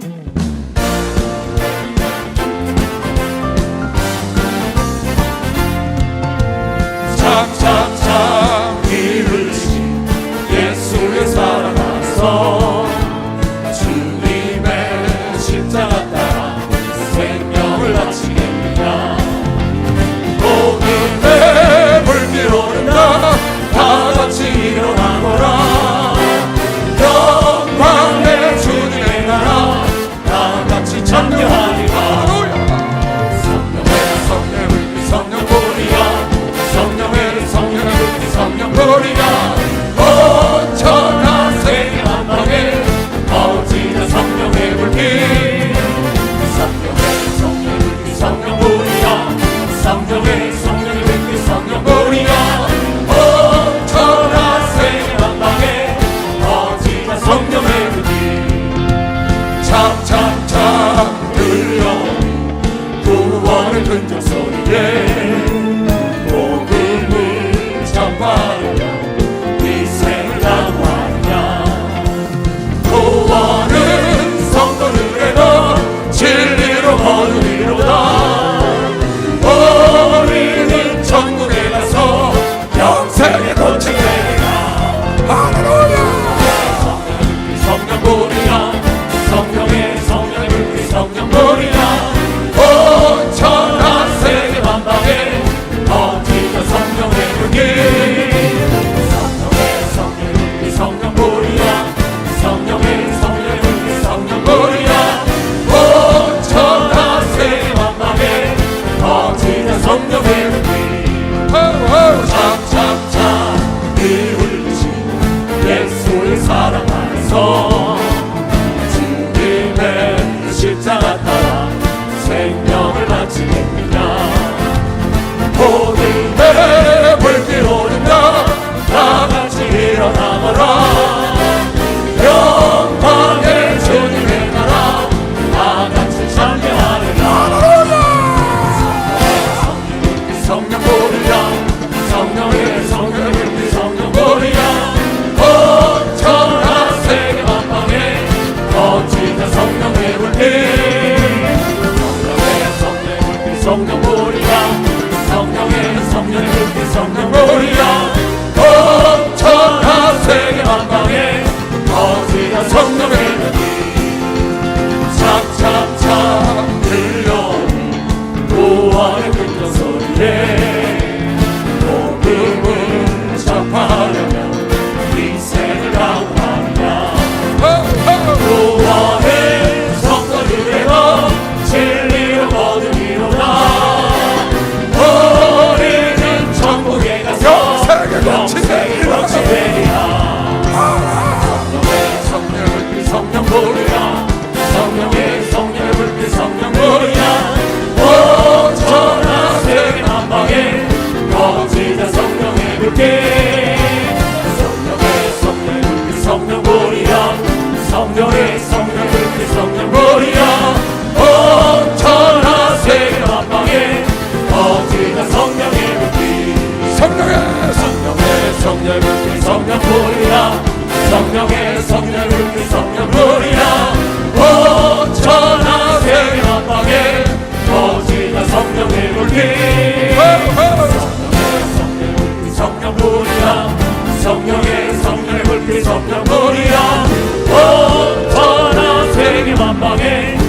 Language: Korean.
Mm-hmm. 큰종 소리에 about to 성령 보리라 성령의 성령의 성령 보리라 넘쳐나 세계 만방에 거세야 성령의 눈이 착착착 들려오는 고아의 그 성령의 성령 불빛 그 성령 머리야. 엄청나 세계 만방에. 어찌나 성령의 그 불빛 성령의! 성령의 성령 불빛 그 성령 머리야. 성령의 성령 영광의